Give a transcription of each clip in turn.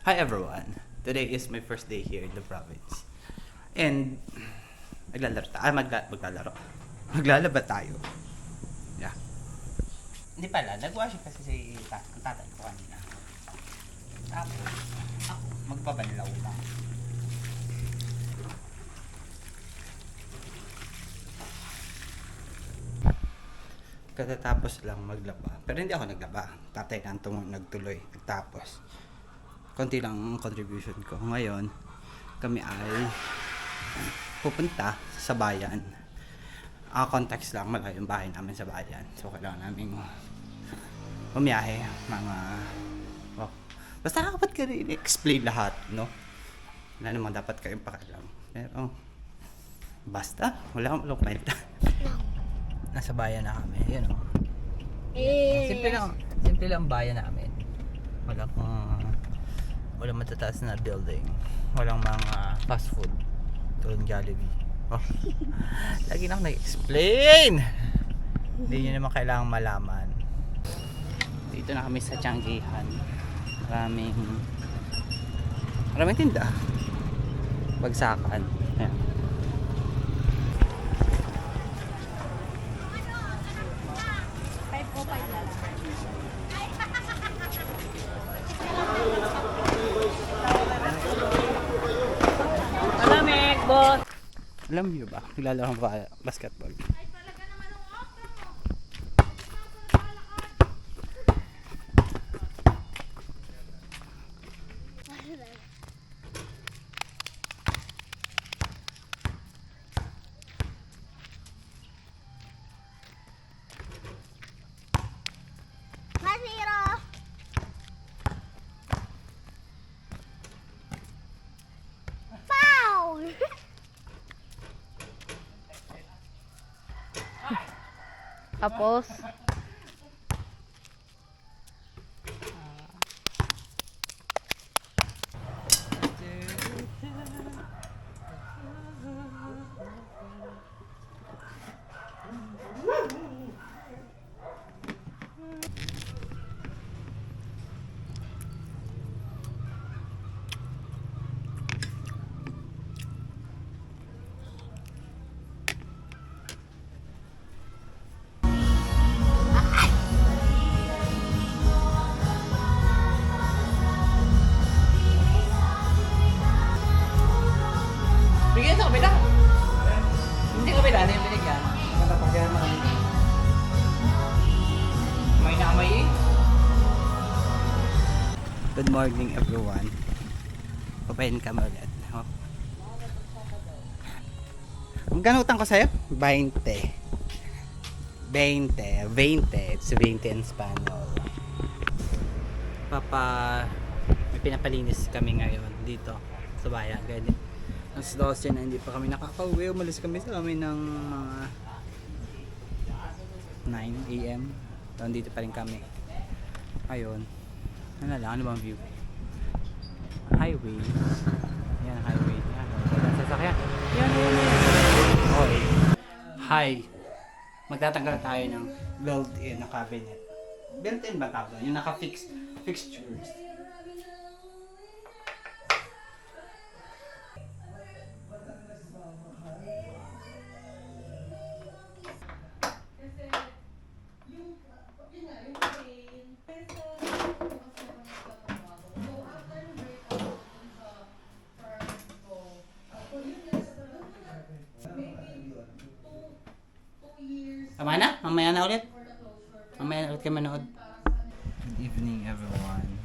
Hi everyone. Today is my first day here in the province. And maglalaro tayo. Ah, magla maglalaro. Maglalaba tayo. Yeah. Hindi pala, nag-wash kasi si ta ang tatay ko kanina. Tapos, ako, magbabanlaw lang. Katatapos lang maglaba. Pero hindi ako naglaba. Tatay na ang nagtuloy. Nagtapos. Konti lang ang contribution ko. Ngayon, kami ay pupunta sa bayan. Ah, context lang, malayo yung bahay namin sa bayan. So, kailangan namin bumiyahe. Mga, oh. Basta dapat ka rin explain lahat, no? Wala naman dapat kayong pakialam. Pero, basta, wala akong walang kwenta. Nasa bayan na kami, yun o. Eh, Simple lang, simple lang ang bayan namin. Walang, uh, walang matataas na building. Walang mga fast food. Ng Jollibee. Oh. Lagi na ako nag-explain! Hindi nyo naman kailangang malaman. Dito na kami sa Tianggihan. Maraming maraming tinda. Bagsakan. Ayan. Five po, five na lang. Malamig, boss. Alam niyo ba? Nilalaro ba basketball? Tapos, morning everyone. Papayin kami ulit. Oh. Ang ganutan ko sa'yo? 20. 20. 20. It's 20 in Spanish. Papa, may pinapalinis kami ngayon dito sa bayan. Di- Alas 12 na hindi pa kami nakakauwi. Umalis kami sa amin ng mga 9 a.m. Nandito pa rin kami. Ayun. Ano lang, ano bang view? Highway. Yan ang highway. Yan, wala sasakyan. Yan, yan, yan. Okay. Hi. Magtatanggal tayo ng built-in na cabinet. Built-in ba tawag? Yung naka-fix fixtures. Good evening everyone.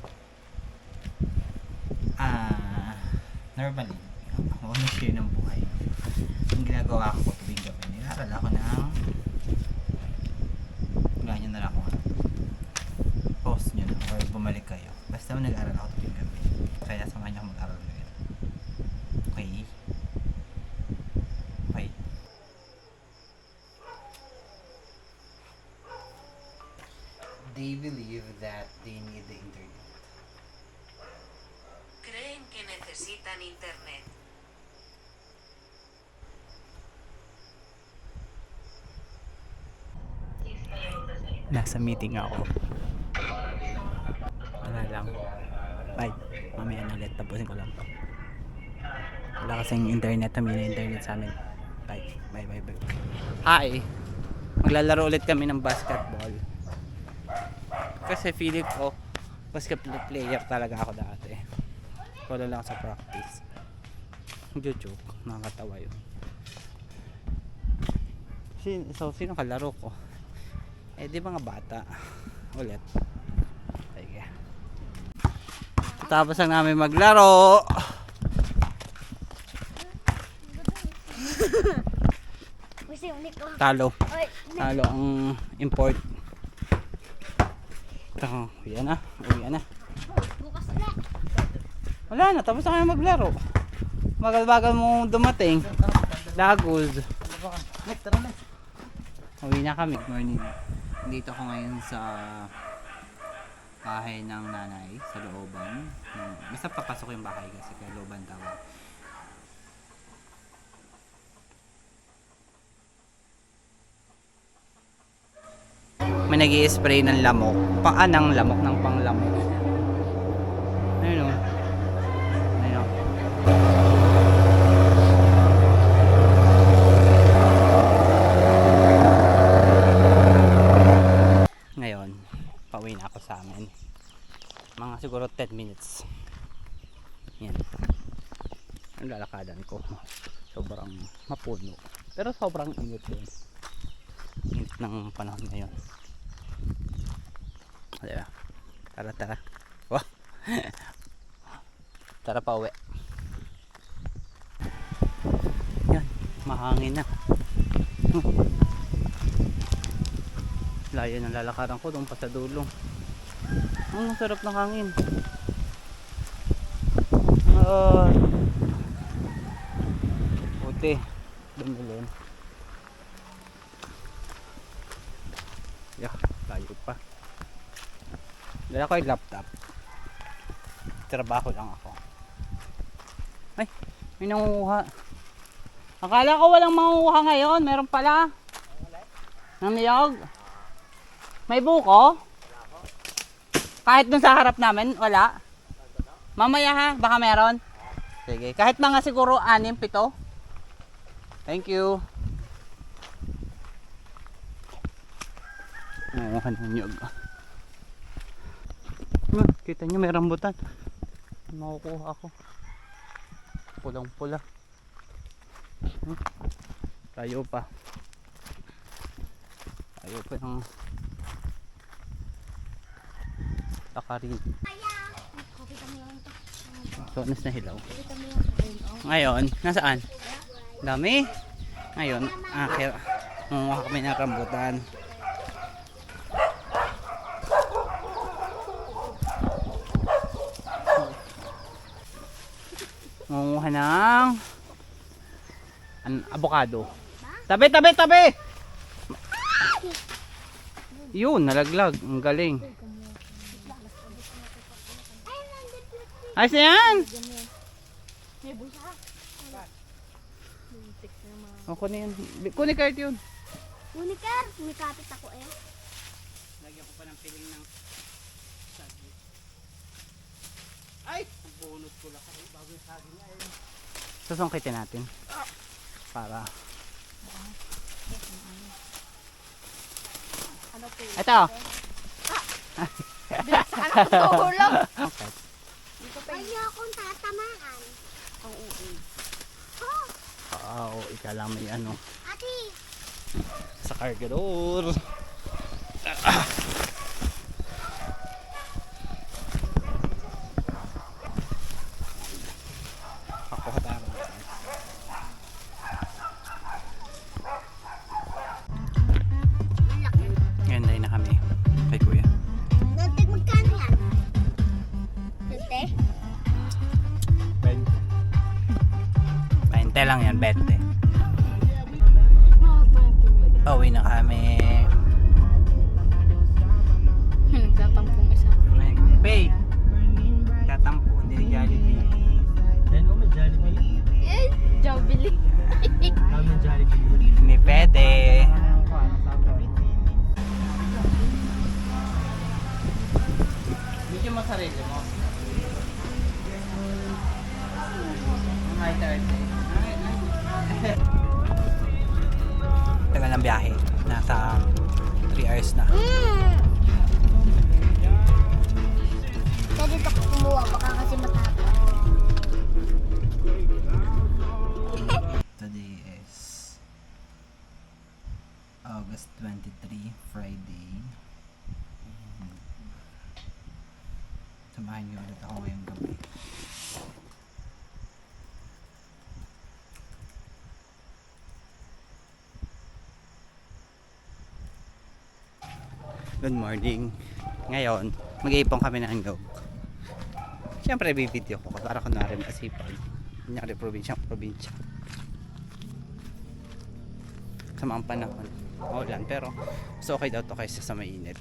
Ah, normally, ako ang share ng buhay. Ang ginagawa ko tuwing gabi, nilaral ako ng ganyan na lang ako. Post nyo na or bumalik kayo. Basta nag-aaral ako tuwing gabi. Kaya samahan nyo ako mag-aral ngayon. Okay? Okay. They believe that they need the internet. Creen que necesitan internet. Nasa meeting ako. Wala lang. Bye. Mamaya na ulit. Tapusin ko lang to. Wala kasing internet. Kami na internet sa amin. Bye. Bye, bye, bye. Hi! Maglalaro ulit kami ng basketball. Kasi feeling ko, basketball player talaga ako dati. Wala lang sa practice. Joke, nakakatawa yun. Sin so, sino kalaro ko? Eh, di mga bata. Ulit. Sige. Tapos lang namin maglaro. Talo. Talo ang import. Ito, uwi na. Uwi na. bukas na. Wala na, tapos na kayo maglaro. Bagal-bagal mo dumating. Dagos. Uwi na kami. Good morning. Dito ako ngayon sa bahay ng nanay sa looban. Basta papasok yung bahay kasi kaya looban tawag. May nag spray ng lamok. Pang anang lamok ng panglamok. Ayun o. Ayun o. Ngayon, pauwi na ako sa amin. Mga siguro 10 minutes. Yan. Ang lalakadan ko. Sobrang mapuno. Pero sobrang init din. Init ng panahon ngayon. Tara, tara. Wow. tara pa uwi. Yan. Mahangin na. Hmm. Layo ng lalakaran ko doon pa sa dulo. Ang sarap ng hangin. Ah. Puti. Dumulon. Yeah, layo pa. Dala ko laptop. Trabaho lang ako. Ay, may nangunguha. Akala ko walang mangunguha ngayon. Meron pala. Ng niyog. May buko? Kahit dun sa harap namin, wala. Mamaya ha, baka meron. Sige, kahit mga siguro anim, pito. Thank you. Ayaw ng nyug. Ah, kita nyo may rambutan. Makukuha ako. Pulang pula. Hmm. Tayo pa. Tayo pa ng takarin. Ito. Sonas na hilaw. Ngayon, nasaan? Dami. Ngayon, akir. Mumuha kami ng rambutan. Avocado. Tabi, tabi, tabi! Yun, nalaglag. Ang galing. Ayos na yan! O, kunin yan. Kunin kahit yun. Unikar, umikapit ako eh. Lagyan ko pa ng piling ng saging. Ay! Ang bunot ko lang. Bago yung saging ay. Susungkitin natin. Para. Ano po yun? Ito! Tulog. Okay. Dito pa yun. tatamaan. Ang uwi. Ah, Oo, ika lang may ano. Ate! Sa cargador. Ako 20 lang yan, 20. Pauwi na kami. Nagtatampong isa. Bay! Tatampo, hindi Jollibee. Ano may Jollibee? Eh, Jobili. Kami Jollibee. Hindi pwede. Video mo sarili mo. Tagal ng biyahe. Nasa 3 hours na. Mm. Dito ko kumuha, baka kasi matapos. Today is August 23, Friday. Samahan niyo ulit ako ngayong gabi. Good morning. Ngayon, mag-iipon kami ng nyog. Siyempre, bibideo ko para kunwari masipag. Kunyari, probinsya, probinsya. Sa mga panahon. Maulan, pero mas okay daw to kaysa sa mainit.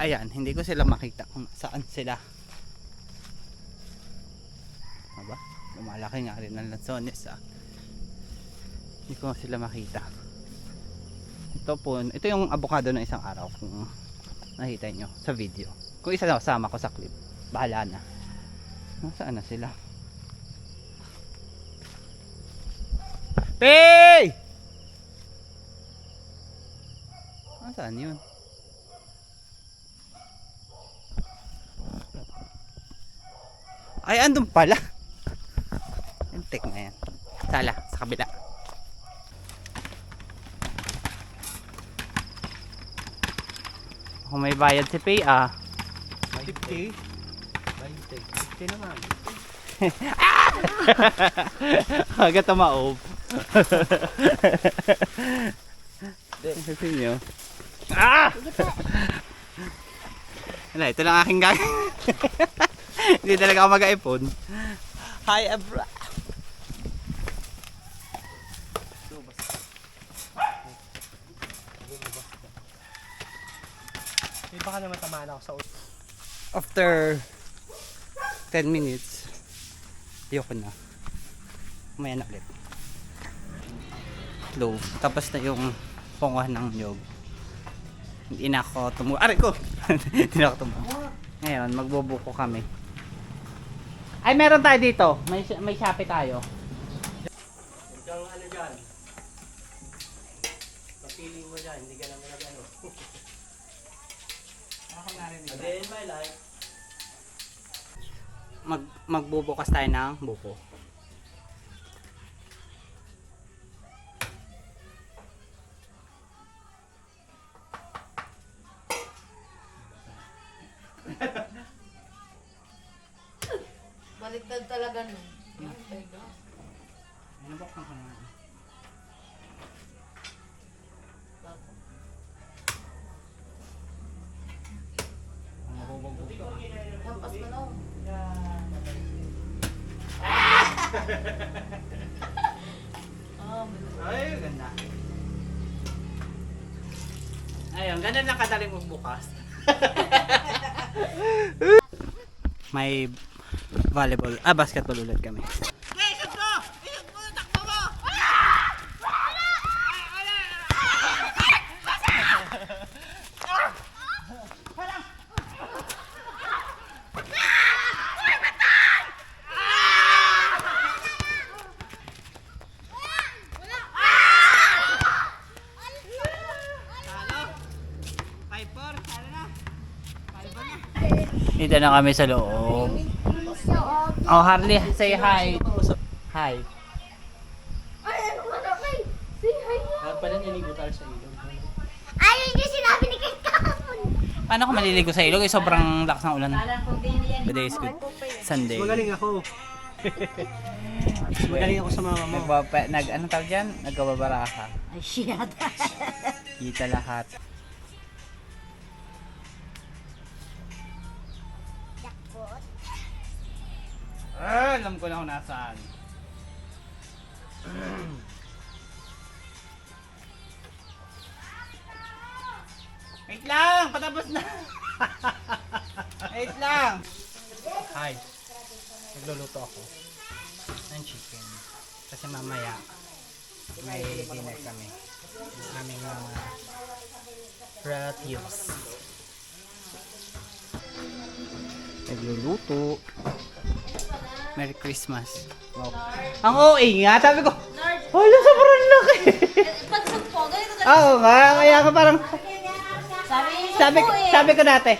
Ayan, hindi ko sila makita kung saan sila. Aba, lumalaki nga rin ang lansones ah. Hindi ko sila makita. Ito po, ito yung avocado ng isang araw kung nakita nyo sa video. Kung isa na sama ko sa clip, bahala na. Nasaan na sila? Pay! Nasaan yun? Ay, andun pala. Entek na yan. Sala, sa kabila. Kung may bayad si Pay ah. 50? 20. 50 naman. Agad tumaob. Kasi nyo. Ah! Wala, ito lang aking gag. Hindi talaga ako mag-iPhone. Hi, Abra. Baka naman tamaan ako sa ulo. After 10 minutes, ayoko na. Umaya na ulit. Low. Tapos na yung punguhan ng nyog. Hindi na ako tumu... Aray ko! Hindi na ako tumu... Ngayon, magbubuko kami. Ay, meron tayo dito. May, may Shopee tayo. Kang ano dyan. Mapiling mo dyan, hindi ka naman nag ano. Ako narinig. A day in my life. Mag, magbubukas tayo ng buko. Baliktad talaga nun. Ano ba kang kanaman? Magbukas. May volleyball, ah, basketball ulit kami. Dito na kami sa loob. Oh, Harley, say hi. Hi. Ay, ano ka na kay? Say hi nga. Dapat pala niligo tayo sa ilog. Ayun yung sinabi ni kay kahapon. Paano ako maliligo sa ilog? Eh, sobrang lakas ng ulan. Today is good. Sunday. Magaling ako. Magaling ako sa mama mo. Nagpapa, nag, ano tawag dyan? Nagkababaraka. Ay, shit. Kita lahat. Ah, alam ko na kung nasaan. Wait lang! Patapos na! Wait lang! Hi. Nagluluto ako. Ng chicken. Kasi mamaya, may dinner kami. Aming mga relatives. Nagluluto. Merry Christmas. Wow. Ang OA nga, sabi ko, hala, sobrang laki. Pagsugpo, ganito ganito. Oo nga, kaya ka parang, Sabi sabi, eh. sabi ko dati,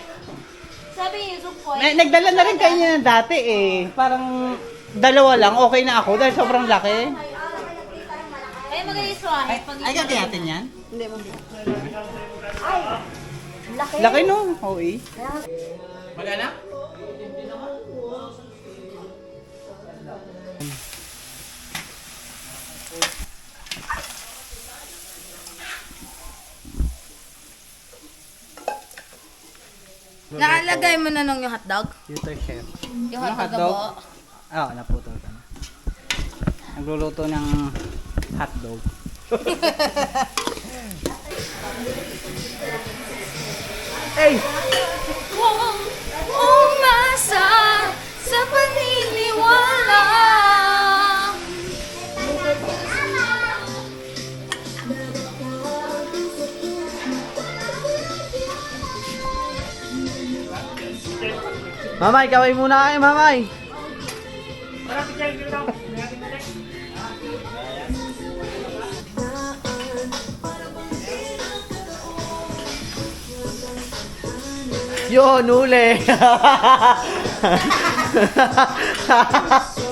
Sabi eh. na- nagdala na rin kayo niya dati eh. Parang dalawa lang, okay na ako dahil sobrang laki. Ay, mag-iiswahe. Ay, gagawin natin yan? Hindi mo. Laki no, OA. Magana? Nakalagay mo na nung yung hotdog? Future chef. Yung Ano, hotdog, hotdog? po. Oo, oh, naputol ka na. Nagluluto ng hotdog. Hey! Umasa sa paniniwala. Mamay, kaway muna kayo, mamay! Yun, uli!